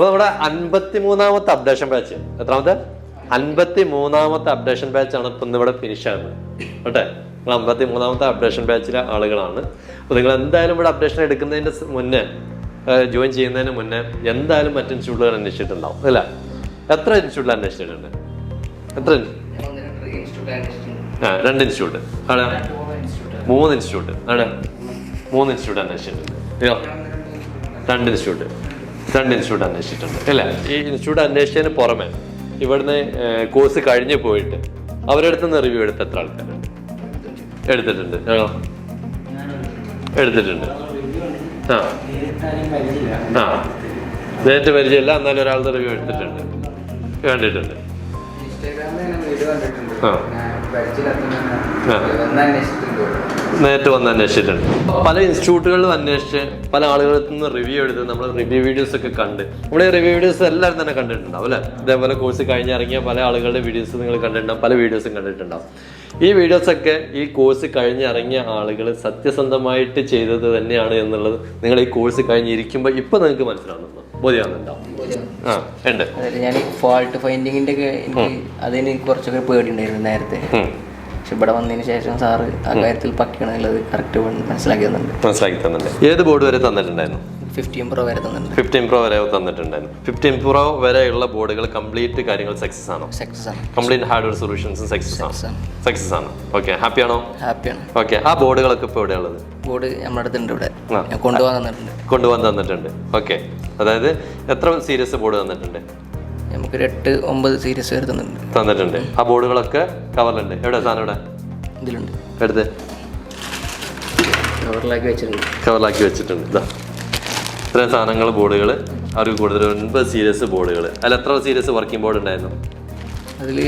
അപ്പോൾ നമ്മുടെ അൻപത്തി മൂന്നാമത്തെ അപ്ഡേഷൻ ബാച്ച് എത്രാമത്തെ? അൻപത്തി മൂന്നാമത്തെ അപ്ഡേഷൻ ആണ് ഇപ്പം ഇന്നിവിടെ ഫിനിഷ് ആകുന്നത്. കേട്ടെ? നിങ്ങൾ അമ്പത്തി മൂന്നാമത്തെ അപ്ഡേഷൻ ബാച്ചിലെ ആളുകളാണ്. അപ്പോൾ നിങ്ങൾ എന്തായാലും ഇവിടെ അപ്ഡേഷൻ എടുക്കുന്നതിന്റെ മുന്നേ ജോയിൻ ചെയ്യുന്നതിന് മുന്നേ എന്തായാലും മറ്റ് ഇൻസ്റ്റിറ്റ്യൂട്ടുകൾ അന്വേഷിച്ചിട്ടുണ്ടാവും. അല്ല? എത്ര ഇൻസ്റ്റിറ്റ്യൂട്ടിൽ അന്വേഷിച്ചിട്ടുണ്ട്? എത്ര ആ രണ്ട് ഇൻസ്റ്റിറ്റ്യൂട്ട് ആണ് മൂന്ന് ഇൻസ്റ്റിറ്റ്യൂട്ട് ആണ് മൂന്ന് ഇൻസ്റ്റിറ്റ്യൂട്ട് അന്വേഷിച്ചിട്ടുണ്ട്. രണ്ട് ഇൻസ്റ്റിറ്റ്യൂട്ട് രണ്ട് ഇൻസ്റ്റിറ്റ്യൂട്ട് അന്വേഷിച്ചിട്ടുണ്ട്. അല്ലേ ഈ ഇൻസ്റ്റിറ്റ്യൂട്ട് അന്വേഷിച്ചതിന് പുറമെ ഇവിടുന്ന് കോഴ്സ് കഴിഞ്ഞ് പോയിട്ട് അവരുടെ അടുത്ത് നിന്ന് റിവ്യൂ എടുത്ത എത്ര ആൾക്കാരുണ്ട് എടുത്തിട്ടുണ്ട്. ആണോ എടുത്തിട്ടുണ്ട്. ആ. ആ. നേരിട്ട് പരിചയമില്ല എന്നാലും ഒരാളുടെ റിവ്യൂ എടുത്തിട്ടുണ്ട്. കണ്ടിട്ടുണ്ട്. ആ. ആ. നേരിട്ട് വന്ന് അന്വേഷിച്ചിട്ടുണ്ട്. പല ഇൻസ്റ്റിറ്റ്യൂട്ടുകളിലും അന്വേഷിച്ച് പല ആളുകളിൽ നിന്ന് റിവ്യൂ എടുത്ത് നമ്മൾ റിവ്യൂ വീഡിയോസ് ഒക്കെ കണ്ട്. നമ്മുടെ റിവ്യൂ വീഡിയോസ് എല്ലാവരും തന്നെ കണ്ടിട്ടുണ്ടാവും അല്ലേ? ഇതേപോലെ കോഴ്സ് കഴിഞ്ഞിറങ്ങിയ പല ആളുകളുടെ വീഡിയോസ് നിങ്ങൾ കണ്ടിട്ടുണ്ടാവും പല വീഡിയോസും കണ്ടിട്ടുണ്ടാവും. ഈ വീഡിയോസ് ഒക്കെ ഈ കോഴ്സ് കഴിഞ്ഞിറങ്ങിയ ആളുകൾ സത്യസന്ധമായിട്ട് ചെയ്തത് തന്നെയാണ് എന്നുള്ളത് നിങ്ങൾ ഈ കോഴ്സ് കഴിഞ്ഞിരിക്കുമ്പോൾ ഇപ്പൊ നിങ്ങൾക്ക് മനസ്സിലാവുന്നുണ്ടോ? ബോധ്യമാകുന്നുണ്ടാവും ആ ഉണ്ട്. ഞാൻ ഫോൾട്ട് ഫൈൻഡിങ്ങിന്റെ ഒക്കെ എനിക്ക് അതിന് കുറച്ചൊക്കെ പേടി ഉണ്ടായിരുന്നു നേരത്തെ. പക്ഷെ ഇവിടെ വന്നതിന് ശേഷം സാറ് ആ കാര്യത്തിൽ പക്കണമെന്നുള്ളത് കറക്റ്റ് മനസ്സിലാക്കി തന്നിട്ടുണ്ട് മനസ്സിലാക്കി തന്നിട്ടുണ്ട്. ഏത് ബോർഡ് വരെ തന്നിട്ടുണ്ടായിരുന്നു? ഫിഫ്റ്റീൻ പ്രോ വരെ തന്നിട്ടുണ്ട്. ഫിഫ്റ്റീൻ പ്രോ വരെ തന്നിട്ടുണ്ടായിരുന്നു. ഫിഫ്റ്റീൻ പ്രോ വരെയുള്ള ബോർഡുകൾ കംപ്ലീറ്റ് കാര്യങ്ങൾ സക്സസ് ആണോ? സക്സസ് ആണ്. കംപ്ലീറ്റ് ഹാർഡ്വെയർ സൊല്യൂഷൻസും സക്സസ് ആണ്? ആണ്. സക്സസ് ആണ്. ഓക്കെ ഹാപ്പി ആണോ? ഹാപ്പിയാണ് ഓക്കെ ആ ബോർഡുകളൊക്കെ ഇപ്പോൾ എവിടെയുള്ളത് ബോർഡ് നമ്മുടെ അടുത്തുണ്ട് ഇവിടെ. കൊണ്ടുപോകാൻ തന്നിട്ടുണ്ട്. കൊണ്ടുപോകാൻ തന്നിട്ടുണ്ട്. ഓക്കെ അതായത് എത്ര സീരിയസ് ബോർഡ് തന്നിട്ടുണ്ട്? നമുക്കൊരു എട്ട് ഒമ്പത് സീരീസ് വരെ തന്നിട്ടുണ്ട്. തന്നിട്ടുണ്ട്. ആ ബോർഡുകളൊക്കെ കവറിലുണ്ട്. എവിടെ സാധനം ഇവിടെ? ഇതിലുണ്ട്. എടുത്ത്. കവറിലാക്കി വെച്ചിട്ടുണ്ട്. കവറിലാക്കി വെച്ചിട്ടുണ്ട്. ഇതാ ഇത്രയും സാധനങ്ങൾ ബോർഡുകൾ അവർക്ക് കൂടുതൽ ഒൻപത് സീരീസ് ബോർഡുകൾ അല്ല എത്ര സീരീസ് വർക്കിംഗ് ബോർഡ് ഉണ്ടായിരുന്നു? അതിൽ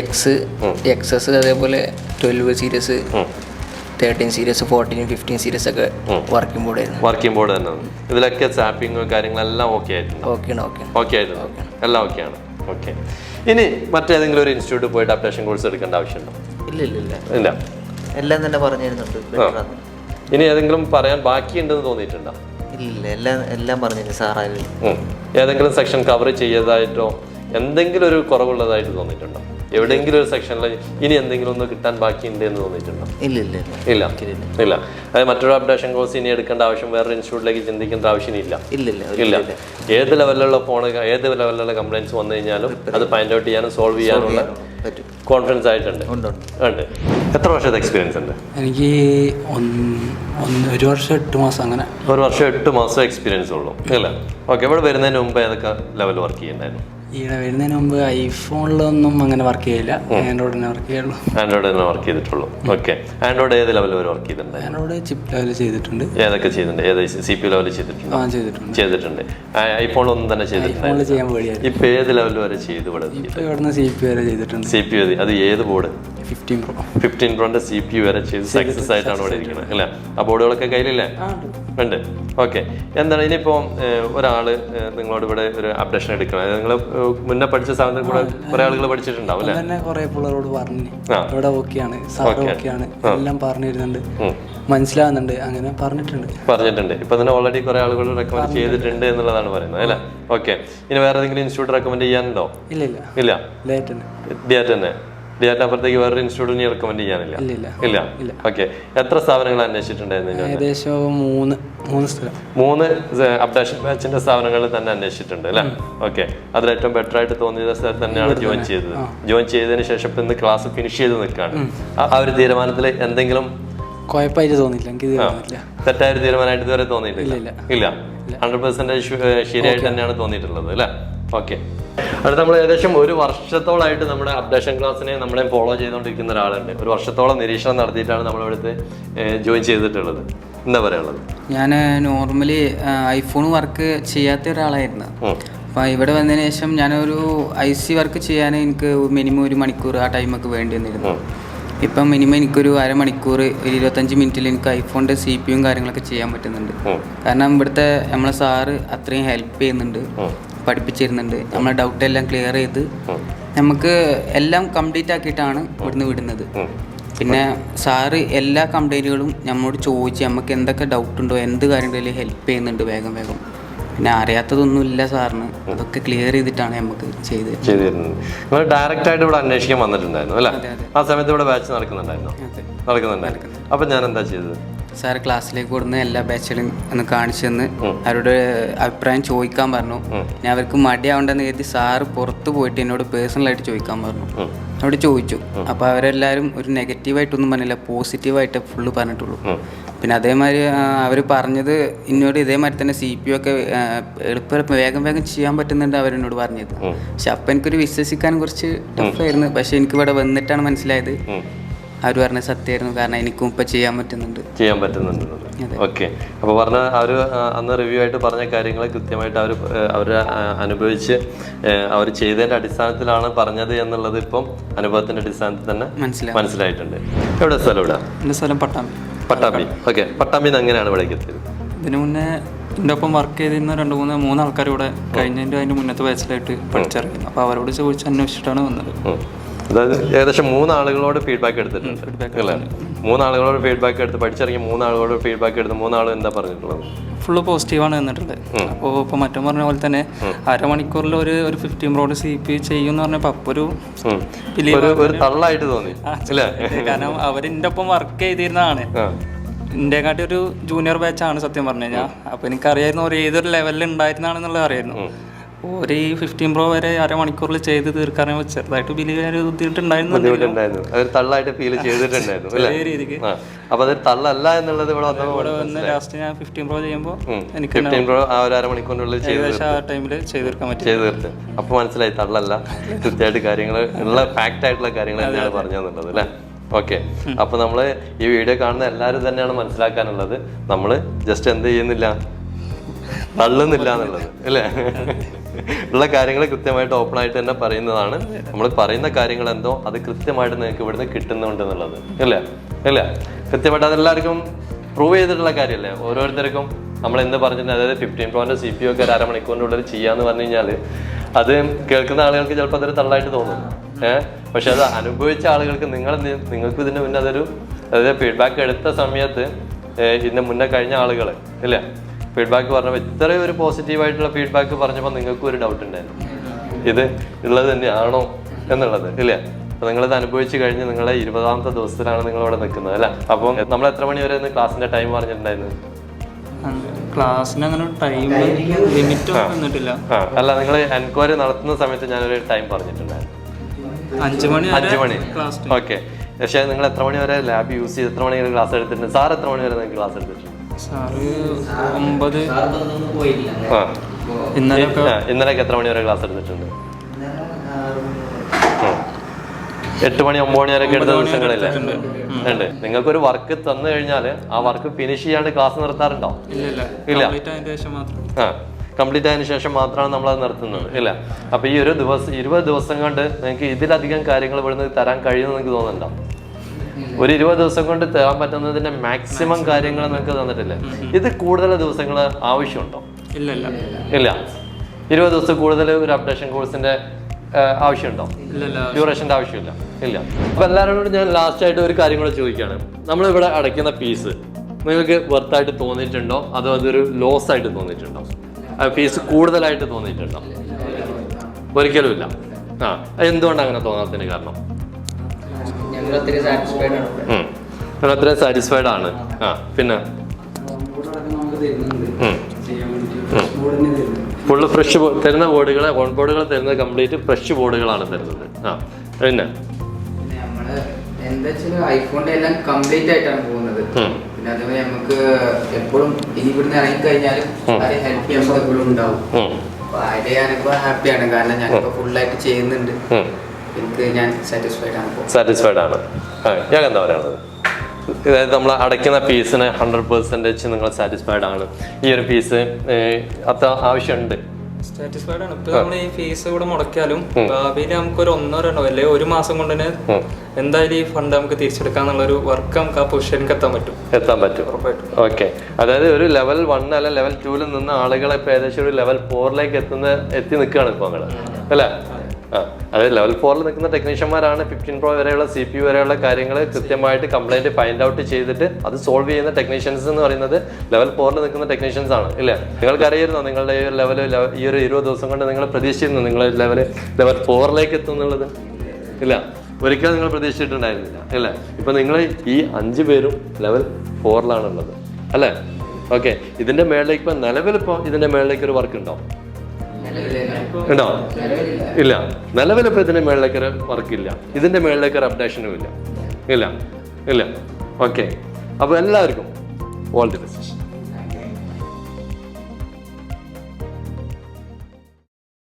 എക്സ് എക്സസ് എസ് അതേപോലെ twelve series. Thirteen series fourteen fifteen series ഒക്കെ വർക്കിംഗ് ബോർഡ് ആയിരുന്നു. വർക്കിംഗ് ബോർഡ് തന്നെ. ഇതിലൊക്കെ സാപ്പിങ്ങും കാര്യങ്ങളെല്ലാം ഓക്കെ ആയിരുന്നു. ഓക്കെ ആണ് ഓക്കെ ഓക്കെ ആയിട്ടുണ്ട് എല്ലാം ഓക്കെയാണ് ഓക്കെ ഇനി മറ്റേതെങ്കിലും ഒരു ഇൻസ്റ്റിറ്റ്യൂട്ടിൽ പോയിട്ട് അപ്ഡേഷൻ കോഴ്സ് എടുക്കേണ്ട ആവശ്യമുണ്ടോ? ഇല്ല ഇല്ല ഇല്ല. ഇല്ല. എല്ലാം തന്നെ പറഞ്ഞു തരുന്നുണ്ട് ആ. better ആണ്. ഇനി ഏതെങ്കിലും പറയാൻ ബാക്കിയുണ്ടെന്ന് തോന്നിയിട്ടുണ്ടോ? ഇല്ല ഇല്ല എല്ലാം എല്ലാം പറഞ്ഞില്ല സാറായാലും. ഏതെങ്കിലും സെക്ഷൻ കവർ ചെയ്തതായിട്ടോ എന്തെങ്കിലും ഒരു കുറവുള്ളതായിട്ട് തോന്നിയിട്ടുണ്ടോ? എവിടെയെങ്കിലും ഒരു സെക്ഷനിൽ ഇനി എന്തെങ്കിലും ഒന്ന് കിട്ടാൻ ബാക്കിയുണ്ട് എന്ന് തോന്നിയിട്ടുണ്ടോ? ഇല്ല ഇല്ല ഇല്ല. ഇല്ല. അതായത് മറ്റൊരു അപ്ഡേഷൻ കോഴ്സ് ഇനി എടുക്കേണ്ട ആവശ്യം വേറെ ഇൻസ്റ്റിറ്റ്യൂട്ടിലേക്ക് ചിന്തിക്കേണ്ട ആവശ്യം ഇല്ല. ഇല്ല ഇല്ല ഇല്ല. ഏത് ലെവലിലുള്ള ഫോൺ ഏത് ലെവലിലുള്ള കംപ്ലൈൻസ് വന്നു കഴിഞ്ഞാലും അത് ഫൈൻഡ് ഔട്ട് ചെയ്യാനും സോൾവ് ചെയ്യാനുള്ള കോൺഫിഡൻസ് ആയിട്ടുണ്ട്. ഉണ്ട് എത്ര വർഷത്തെ എക്സ്പീരിയൻസ് ഉണ്ട്? എനിക്ക് ഒരു വർഷം എട്ട് മാസം അങ്ങനെ. ഒരു വർഷം എട്ട് മാസം എക്സ്പീരിയൻസ് ഉള്ളൂ. അല്ലേ? ഓക്കെ ഇവിടെ വരുന്നതിന് മുമ്പ് ഏതൊക്കെ ലെവൽ വർക്ക് ചെയ്യുന്നുണ്ടായിരുന്നു ഈടെ വരുന്നതിന് മുമ്പ് ഐഫോണിലൊന്നും അങ്ങനെ വർക്ക് ചെയ്യില്ല ആൻഡ്രോയിഡിനെ വർക്ക് ചെയ്യുള്ളൂ ആൻഡ്രോയിഡ് തന്നെ വർക്ക് ചെയ്തിട്ടുള്ളൂ. ഓക്കെ ആൻഡ്രോയിഡ് ഏത് ലെവൽ വരെ വർക്ക് ചെയ്തിട്ടുണ്ട്? ആൻഡ്രോയിഡ് ചിപ്പ് ലെവൽ ചെയ്തിട്ടുണ്ട്. ഏതൊക്കെ ചെയ്തിട്ടുണ്ട്? ഏത് സി പി ലെവൽ ചെയ്തിട്ടുണ്ട്? ആ ചെയ്തിട്ടുണ്ട്. ചെയ്തിട്ടുണ്ട്. ഐഫോൺ ഒന്നും തന്നെ ചെയ്തിട്ടുണ്ട് ചെയ്യാൻ പേടിയായിരുന്നു. ഇപ്പൊ ഏത് ലെവൽ വരെ ചെയ്തു ഇവിടെ ഇപ്പോൾ ഇവിടുന്ന് സി പി വരെ ചെയ്തിട്ടുണ്ട്. സി പി അത് ഏത് ബോർഡ് ഫിഫ്റ്റീൻ പ്രോ ഫിഫ്റ്റീൻ പ്രോന്റെ സി പി വരെ ചെയ്ത് സക്സസ് ആയിട്ടാണ് ഇവിടെ ഇരിക്കുന്നത് അല്ലേ? ആ ബോർഡുകളൊക്കെ കയ്യിലില്ലേ? ഉണ്ട്. ഓക്കെ. എന്താണ് ഇനിയിപ്പോൾ ഒരാൾ നിങ്ങളോട് ഇവിടെ ഒരു അപ്ഡേഷൻ എടുക്കണം. നിങ്ങൾ മുന്നേ പഠിച്ച സ്ഥാപനത്തിൽ കൂടെ കുറെ ആളുകൾ പഠിച്ചിട്ടുണ്ടാവും അല്ലേ? തന്നെ കുറെ പിള്ളേരോട് പറഞ്ഞു. ഇവിടെ ഓക്കെയാണ്. സാറ് ഓക്കെയാണ്. എല്ലാം പറഞ്ഞു തരുന്നുണ്ട്. മനസ്സിലാവുന്നുണ്ട്. അങ്ങനെ പറഞ്ഞിട്ടുണ്ട്. പറഞ്ഞിട്ടുണ്ട്. ഇപ്പൊ തന്നെ ഓൾറെഡി കുറെ ആളുകൾ റെക്കമെൻഡ് ചെയ്തിട്ടുണ്ട് എന്നുള്ളതാണ് പറയുന്നത് അല്ലേ? ഓക്കെ. ഇനി വേറെ ഏതെങ്കിലും ഇൻസ്റ്റിറ്റ്യൂട്ട് റെക്കമെൻഡ് ചെയ്യാനുണ്ടോ? ഇല്ല. ഇല്ല ഇല്ല തന്നെ. ഡിയാറ്റ് അപ്പുറത്തേക്ക് വേറൊരു ഇൻസ്റ്റിറ്റ്യൂട്ടിന് റെക്കമെൻഡ് ചെയ്യാനില്ല. ഇല്ല ഓക്കെ എത്ര സ്ഥാപനങ്ങൾ അന്വേഷിച്ചിട്ടുണ്ടായിരുന്നു? ഏകദേശം മൂന്ന് മൂന്ന് സ്ഥലം. മൂന്ന് അപ്ഡേഷൻ ബാച്ചിന്റെ സ്ഥാപനങ്ങളിൽ തന്നെ അന്വേഷിച്ചിട്ടുണ്ട് അല്ലേ? ഓക്കെ അതിൽ ഏറ്റവും ബെറ്റർ ആയിട്ട് തോന്നിയ സ്ഥലത്ത് തന്നെയാണ് ജോയിൻ ചെയ്തത്. ജോയിൻ ചെയ്തതിന് ശേഷം ഇപ്പൊ ഇന്ന് ക്ലാസ് ഫിനിഷ് ചെയ്ത് നിൽക്കുകയാണ് ആ- ഒരു തീരുമാനത്തിൽ എന്തെങ്കിലും കുഴപ്പമായിട്ട് തോന്നിയില്ല എനിക്ക് തെറ്റായ ഒരു തീരുമാനമായിട്ട് ഇതുവരെ തോന്നിയിട്ടില്ല. ഇല്ല. ഹൺഡ്രഡ് പെർസെന്റ് ശരിയായിട്ട് തന്നെയാണ് തോന്നിയിട്ടുള്ളത് അല്ലേ? ഓക്കെ. അടുത്ത നമ്മൾ ഏകദേശം ഒരു വർഷത്തോളമായിട്ട് നമ്മുടെ അപ്ഡേഷൻ ക്ലാസ്സിനെ നമ്മളെ ഫോളോ ചെയ്തുകൊണ്ടിരിക്കുന്ന ഒരാളുണ്ട്. ഒരു വർഷത്തോളം നിരീക്ഷണം നടത്തിയിട്ടാണ് നമ്മളിവിടുത്തെ ജോയിൻ ചെയ്തിട്ടുള്ളത്. എന്താ പറയാനുള്ളത്? ഞാൻ നോർമലി ഐഫോൺ വർക്ക് ചെയ്യാത്ത ഒരാളായിരുന്നു. അപ്പോൾ ഇവിടെ വന്നതിന് ശേഷം ഞാനൊരു ഐ സി വർക്ക് ചെയ്യാൻ എനിക്ക് മിനിമം ഒരു മണിക്കൂർ ആ ടൈമൊക്കെ വേണ്ടി വന്നിരുന്നു ഇപ്പം മിനിമം എനിക്കൊരു അരമണിക്കൂർ ഒരു ഇരുപത്തഞ്ച് മിനിറ്റിൽ എനിക്ക് ഐഫോണിന്റെ സി പി യും കാര്യങ്ങളൊക്കെ ചെയ്യാൻ പറ്റുന്നുണ്ട്. കാരണം ഇവിടുത്തെ നമ്മളെ സാറ് അത്രയും ഹെൽപ്പ് ചെയ്യുന്നുണ്ട്. പഠിപ്പിച്ചിരുന്നുണ്ട്. നമ്മളെ ഡൗട്ട് എല്ലാം ക്ലിയർ ചെയ്ത് നമുക്ക് എല്ലാം കംപ്ലീറ്റ് ആക്കിയിട്ടാണ് ഇവിടുന്ന് വിടുന്നത്. പിന്നെ സാറ് എല്ലാ കംപ്ലൈന്റുകളും നമ്മളോട് ചോദിച്ച് നമുക്ക് എന്തൊക്കെ ഡൗട്ട് ഉണ്ടോ എന്ത് കാര്യങ്ങളിൽ ഹെൽപ്പ് ചെയ്യുന്നുണ്ട് വേഗം വേഗം. പിന്നെ അറിയാത്തതൊന്നും ഇല്ല സാറിന് അതൊക്കെ ക്ലിയർ ചെയ്തിട്ടാണ് നമുക്ക് ചെയ്ത് ചെയ്തിരുന്നത്. നിങ്ങൾ ഡയറക്റ്റ് ആയിട്ട് ഇവിടെ അന്വേഷിക്കാൻ വന്നിട്ടുണ്ടായിരുന്നു അല്ലേ. ആ സമയത്ത് ഇവിടെ ബാച്ച് നടക്കുന്നുണ്ടായിരുന്നു. നടക്കുന്നുണ്ടായിരുന്നു. അപ്പൊ ഞാൻ എന്താ ചെയ്തത്? സാർ ക്ലാസ്സിലേക്ക് കൊടുന്ന് എല്ലാ ബാച്ചിലും ഒന്ന് കാണിച്ചു തന്ന് അവരുടെ അഭിപ്രായം ചോദിക്കാൻ പറഞ്ഞു. ഞാൻ അവർക്ക് മടിയാവണ്ടെന്ന് കരുതി സാറ് പുറത്ത് പോയിട്ട് എന്നോട് പേഴ്സണലായിട്ട് ചോദിക്കാൻ പറഞ്ഞു. അവിടെ ചോദിച്ചു. അപ്പോൾ അവരെല്ലാവരും ഒരു നെഗറ്റീവായിട്ടൊന്നും പറഞ്ഞില്ല പോസിറ്റീവായിട്ട് ഫുള്ള് പറഞ്ഞിട്ടുള്ളൂ. പിന്നെ അതേമാതിരി അവർ പറഞ്ഞത് എന്നോട് ഇതേമാതിരി തന്നെ സി പി ഒക്കെ എളുപ്പം വേഗം വേഗം ചെയ്യാൻ പറ്റുന്നുണ്ട് അവരെന്നോട് പറഞ്ഞത്. പക്ഷെ അപ്പം എനിക്കൊരു വിശ്വസിക്കാൻ കുറച്ച് ടഫായിരുന്നു പക്ഷെ എനിക്ക് ഇവിടെ വന്നിട്ടാണ് മനസ്സിലായത്. അവർ പറഞ്ഞ സത്യമായിരുന്നു? കാരണം എനിക്കും ഇപ്പം ചെയ്യാൻ പറ്റുന്നുണ്ട്. ചെയ്യാൻ പറ്റുന്നുണ്ട്. ഓക്കെ. അപ്പോൾ പറഞ്ഞ അവർ അന്ന് റിവ്യൂ ആയിട്ട് പറഞ്ഞ കാര്യങ്ങൾ കൃത്യമായിട്ട് അവർ അവർ അനുഭവിച്ച് അവർ ചെയ്തതിന്റെ അടിസ്ഥാനത്തിലാണ് പറഞ്ഞത് എന്നുള്ളത് ഇപ്പം അനുഭവത്തിന്റെ അടിസ്ഥാനത്തിൽ തന്നെ മനസ്സിലായിട്ടുണ്ട്. എവിടെ സ്ഥലം ഇവിടെ? എന്റെ സ്ഥലം പട്ടാമ്പി. പട്ടാമ്പി. ഓക്കെ. പട്ടാമ്പിന്ന് എങ്ങനെയാണ് ഇവിടേക്ക് എത്തിയത്? ഇതിനു മുന്നേ എന്റെ ഒപ്പം വർക്ക് ചെയ്തിരുന്ന രണ്ട് മൂന്ന് മൂന്ന് ആൾക്കാർ ഇവിടെ കഴിഞ്ഞതിന്റെ അതിന്റെ മുന്നത്തെ ബാച്ചിലായിട്ട് പഠിച്ചിറങ്ങി അപ്പോൾ അവരോട് ചോദിച്ച് അന്വേഷിച്ചിട്ടാണ് വന്നത്. അതായത് ഏകദേശം മൂന്നാളുകളോട് ഫീഡ്ബാക്ക് എടുത്തിട്ടുണ്ട്. അല്ലേ? മൂന്നാളുകളോട് ഫീഡ്ബാക്ക് എടുത്ത് പഠിച്ചിറങ്ങി മൂന്നാളുകളോട് ഫീഡ്ബാക്ക് എടുത്ത് മൂന്നാളും എന്താ പറഞ്ഞിട്ടുള്ളത്? ഫുള്ള് പോസിറ്റീവാണ് വന്നിട്ടുള്ളത് അപ്പോൾ ഇപ്പോൾ മറ്റും പറഞ്ഞ പോലെ തന്നെ അരമണിക്കൂറിൽ ഒരു ഒരു ഫിഫ്റ്റീൻ റോഡ് സി പി ചെയ്യും എന്ന് പറഞ്ഞപ്പോൾ അപ്പോൾ ഒരു. ഒരു തള്ളായിട്ട് തോന്നി. കാരണം അവരെന്റെ ഒപ്പം വർക്ക് ചെയ്തിരുന്നതാണ്. ആ. എന്റെ കാട്ടി ഒരു ജൂനിയർ ബാച്ചാണ് സത്യം പറഞ്ഞു കഴിഞ്ഞാൽ അപ്പോൾ എനിക്കറിയായിരുന്നു ഒരു ഏതൊരു ലെവലിൽ ഉണ്ടായിരുന്നാണെന്നുള്ളത് അറിയായിരുന്നു. ഒരു ഫിഫ്റ്റീൻ പ്രോ വരെ അരമണിക്കൂറിൽ ചെയ്ത് തീർക്കാൻ ചെറുതായിട്ട് ബിലീവ് ചെയ്യാൻ ഒരു ബുദ്ധിമുട്ടുണ്ടായിരുന്നു അതൊരു തള്ളായിട്ട് ഫീൽ ചെയ്തിട്ടുണ്ടായിരുന്നു രീതിക്ക്. അപ്പൊ അത് തള്ളല്ല എന്നുള്ളത് ഇവിടെ വന്ന് ലാസ്റ്റ് ഞാൻ ഫിഫ്റ്റീൻ പ്രോ ചെയ്യുമ്പോൾ എനിക്ക് ഫിഫ്റ്റീൻ പ്രോ ആ ഒരു അരമണിക്കൂറിനുള്ളിൽ ഏകദേശം ആ ടൈമിൽ ചെയ്ത് തീർക്കാൻ പറ്റി. ചെയ്ത് തീർത്ത്. അപ്പൊ മനസ്സിലായി തള്ളല്ല. കൃത്യമായിട്ട് കാര്യങ്ങൾ ഉള്ള ഫാക്റ്റ് ആയിട്ടുള്ള കാര്യങ്ങൾ തന്നെയാണ് പറഞ്ഞതെന്നുള്ളത് അല്ലേ? ഓക്കെ അപ്പൊ നമ്മൾ ഈ വീഡിയോ കാണുന്ന എല്ലാവരും തന്നെയാണ് മനസ്സിലാക്കാനുള്ളത്. നമ്മൾ ജസ്റ്റ് എന്ത് ചെയ്യുന്നില്ല? തള്ളുന്നില്ല എന്നുള്ളത് അല്ലേ? ഉള്ള കാര്യങ്ങൾ കൃത്യമായിട്ട് ഓപ്പൺ ആയിട്ട് തന്നെ പറയുന്നതാണ്. നമ്മൾ പറയുന്ന കാര്യങ്ങൾ എന്തോ അത് കൃത്യമായിട്ട് നിങ്ങൾക്ക് ഇവിടുന്ന് കിട്ടുന്നുണ്ട് എന്നുള്ളത്. ഇല്ല? ഇല്ല? കൃത്യമായിട്ട് അതെല്ലാവർക്കും പ്രൂവ് ചെയ്തിട്ടുള്ള കാര്യമല്ലേ? ഓരോരുത്തർക്കും നമ്മൾ എന്ത് പറഞ്ഞിട്ടുണ്ട് അതായത് ഫിഫ്റ്റീൻ പോയിന്റ് സി പി ഒക്കെ ഒരു അരമണിക്കൂറിന്റെ ഉള്ളിൽ ചെയ്യാന്ന് പറഞ്ഞു കഴിഞ്ഞാൽ അത് കേൾക്കുന്ന ആളുകൾക്ക് ചിലപ്പോൾ അതൊരു തള്ളായിട്ട് തോന്നും. ഏഹ് പക്ഷെ അത് അനുഭവിച്ച ആളുകൾക്ക് നിങ്ങൾ? നിങ്ങൾക്ക് ഇതിന് മുന്നേ അതൊരു അതായത് ഫീഡ്ബാക്ക് എടുത്ത സമയത്ത് ഇതിന് മുന്നേ കഴിഞ്ഞ ആളുകൾ ഇല്ലേ? ഫീഡ്ബാക്ക് പറഞ്ഞപ്പോൾ ഇത്രയും ഒരു പോസിറ്റീവ് ആയിട്ടുള്ള ഫീഡ്ബാക്ക് പറഞ്ഞപ്പോൾ നിങ്ങൾക്കും ഒരു ഡൗട്ട് ഉണ്ടായിരുന്നു. ഇത് ഉള്ളത് തന്നെയാണോ എന്നുള്ളത് ഇല്ലേ? അപ്പൊ നിങ്ങളിത് അനുഭവിച്ച് കഴിഞ്ഞ് നിങ്ങളെ ഇരുപതാമത്തെ ദിവസത്തിലാണ് നിങ്ങൾ ഇവിടെ നിൽക്കുന്നത് അല്ലേ? അപ്പം നമ്മൾ എത്ര മണി വരെ ക്ലാസ്സിന്റെ ടൈം പറഞ്ഞിട്ടുണ്ടായിരുന്നു ക്ലാസ്സിന് അങ്ങനെ ടൈം ലിമിറ്റ് വന്നിട്ടില്ല അല്ല നിങ്ങൾ എൻക്വയറി നടത്തുന്ന സമയത്ത് ഞാനൊരു ടൈം പറഞ്ഞിട്ടുണ്ടായിരുന്നു. അഞ്ച് മണി അഞ്ച് മണി. Class okay. പക്ഷേ നിങ്ങൾ എത്ര മണി വരെ ലാബ് യൂസ് ചെയ്ത് എത്ര മണി വരെ ക്ലാസ് എടുത്തിട്ടുണ്ട്? സാർ എത്ര മണി വരെ നിങ്ങൾക്ക് ക്ലാസ് എടുത്തിട്ടുണ്ട്? സാറ് ഒമ്പത്. ആ. ഇന്നലെ ആ, ഇന്നലെയൊക്കെ എത്ര മണി വരെ ക്ലാസ് എടുത്തിട്ടുണ്ട്. എട്ട് മണി ഒമ്പത് മണി വരെയൊക്കെ എടുത്ത ദിവസങ്ങളില്ലേ? ഉണ്ട്. നിങ്ങൾക്ക് ഒരു വർക്ക് തന്നു കഴിഞ്ഞാൽ ആ വർക്ക് ഫിനിഷ് ചെയ്യാണ്ട് ക്ലാസ് നിർത്താറുണ്ടോ? ഇല്ല. ആ. കംപ്ലീറ്റ് ആയതിനു ശേഷം മാത്രമാണ് നമ്മൾ അത് നിർത്തുന്നത് ഇല്ല. അപ്പൊ ഈ ഒരു ദിവസം ഇരുപത് ദിവസം കൊണ്ട് നിങ്ങൾക്ക് ഇതിലധികം കാര്യങ്ങൾ ഇവിടുന്ന് തരാൻ കഴിയുമെന്ന് നിങ്ങൾക്ക് തോന്നുന്നുണ്ടോ? ഒരു ഇരുപത് ദിവസം കൊണ്ട് തരാൻ പറ്റുന്നതിന്റെ മാക്സിമം കാര്യങ്ങൾ നിങ്ങൾക്ക് തന്നിട്ടില്ലേ. ഇത് കൂടുതൽ ദിവസങ്ങൾ ആവശ്യമുണ്ടോ? ഇല്ല ഇരുപത് ദിവസം കൂടുതൽ ഒരു അപ്ഡേഷൻ കോഴ്സിന്റെ ആവശ്യമുണ്ടോ? ഡ്യൂറേഷന്റെ ആവശ്യമില്ല. ഇല്ല. അപ്പൊ എല്ലാവരോടും ഞാൻ ലാസ്റ്റ് ആയിട്ട് ഒരു കാര്യം കൂടെ ചോദിക്കുകയാണ് നമ്മളിവിടെ അടയ്ക്കുന്ന ഫീസ് നിങ്ങൾക്ക് വർത്തായിട്ട് തോന്നിയിട്ടുണ്ടോ? അതോ അതൊരു ലോസ് ആയിട്ട് തോന്നിയിട്ടുണ്ടോ? ഫീസ് കൂടുതലായിട്ട് തോന്നിയിട്ടുണ്ടോ? ഒരിക്കലും ഇല്ല. ആ എന്തുകൊണ്ടാണ് അങ്ങനെ തോന്നാത്തതിന് കാരണം? നിങ്ങൾ അത്രയും സാറ്റിസ്ഫൈഡ് ആണ് ആ പിന്നെ? ഫുള്ള് ഫ്രഷ് തരുന്ന ബോർഡുകളെ ഓൺ ബോർഡുകൾ തരുന്നത് കംപ്ലീറ്റ് ഫ്രഷ് ബോർഡുകളാണ് തരുന്നത്. ആ പിന്നെ? പിന്നെ എന്താ വെച്ചാൽ ഐഫോണിന്റെ എല്ലാം കംപ്ലീറ്റ് ആയിട്ടാണ് പോകുന്നത്. പിന്നെ അതേപോലെ നമുക്ക് എപ്പോഴും ഇനി ഇവിടുന്ന് ഇറങ്ങിക്കഴിഞ്ഞാലും ഹെൽപ്പ് ചെയ്യാൻ എപ്പോഴും ഉണ്ടാവും. അപ്പൊ അതിൽ ഞാനിപ്പോ ഹാപ്പിയാണ് കാരണം ഞാനിപ്പോ ഫുള്ളായിട്ട് ചെയ്യുന്നുണ്ട്. എനിക്ക് ഞാൻ സാറ്റിസ്ഫൈഡ് ആണ്. സാറ്റിസ്ഫൈഡ് ആണ്. ഞാൻ എന്താ പറയുന്നത് അതായത് നമ്മൾ അടയ്ക്കുന്ന ഫീസിന് ഹൺഡ്രഡ് പെർസെന്റേജ് നിങ്ങൾ സാറ്റിസ്ഫൈഡ് ആണ്. ഈ ഒരു ഫീസ് അത്ര ആവശ്യമുണ്ട് സാറ്റിസ്ഫൈഡ് ആണ്. ഇപ്പൊ നമ്മൾ ഈ ഫീസ് കൂടെ മുടക്കിയാലും ഭാവിയിൽ നമുക്ക് ഒരു ഒന്നോ രണ്ടോ അല്ലെങ്കിൽ ഒരു മാസം കൊണ്ട് തന്നെ എന്തായാലും ഈ ഫണ്ട് നമുക്ക് തിരിച്ചെടുക്കാന്നുള്ള ഒരു വർക്ക് നമുക്ക് ആ പൊസിഷനിലേക്ക് എത്താൻ പറ്റും. എത്താൻ പറ്റും. ഉറപ്പായിട്ടും. ഓക്കെ അതായത് ഒരു ലെവൽ വൺ അല്ല ലെവൽ ടൂവിൽ നിന്ന് ആളുകളെ ഇപ്പൊ ഏകദേശം ഒരു ലെവൽ ഫോറിലേക്ക് എത്തുന്ന എത്തി നിൽക്കുകയാണ് ഇപ്പൊ അല്ലേ? അതായത് ലെവൽ ഫോറിൽ നിൽക്കുന്ന ടെക്നീഷ്യന്മാരാണ് ഫിഫ്റ്റീൻ പ്രോ വരെയുള്ള സി പി വരെയുള്ള കാര്യങ്ങൾ കൃത്യമായിട്ട് കംപ്ലൈന്റ് ഫൈൻഡ് ഔട്ട് ചെയ്തിട്ട് അത് സോൾവ് ചെയ്യുന്ന ടെക്നീഷ്യൻസ് എന്ന് പറയുന്നത് ലെവൽ ഫോറിൽ നിൽക്കുന്ന ടെക്നീഷ്യൻസ് ആണ് ഇല്ല? നിങ്ങൾക്ക് അറിയായിരുന്നോ നിങ്ങളുടെ ഈ ഒരു ലെവൽ ഈ ഒരു ഇരുപത് ദിവസം കൊണ്ട് നിങ്ങൾ പ്രതീക്ഷിച്ചിരുന്നു നിങ്ങൾ ലെവൽ ലെവൽ ഫോറിലേക്ക് എത്തും എന്നുള്ളത്? ഇല്ല. ഒരിക്കലും നിങ്ങൾ പ്രതീക്ഷിച്ചിട്ടുണ്ടായിരുന്നില്ല അല്ലേ ഇപ്പം നിങ്ങൾ ഈ അഞ്ച് പേരും ലെവൽ ഫോറിലാണുള്ളത് അല്ലേ? ഓക്കെ ഇതിന്റെ മേളിലേക്ക് ഇപ്പം നിലവിലിപ്പോൾ ഇതിന്റെ മേളിലേക്ക് ഒരു വർക്ക് ഉണ്ടോ? ഉണ്ടോ? ഇല്ല. നിലവിലിപ്പോൾ ഇതിന്റെ മേളിലേക്കർ വർക്കില്ല വർക്ക് ഇല്ല. ഇതിന്റെ മേളിലേക്ക് ഒരു അപ്ഡേഷനും ഇല്ല. ഇല്ല. ഇല്ല. ഓക്കെ അപ്പോൾ എല്ലാവർക്കും ഓൾ ദി ബെസ്റ്റ്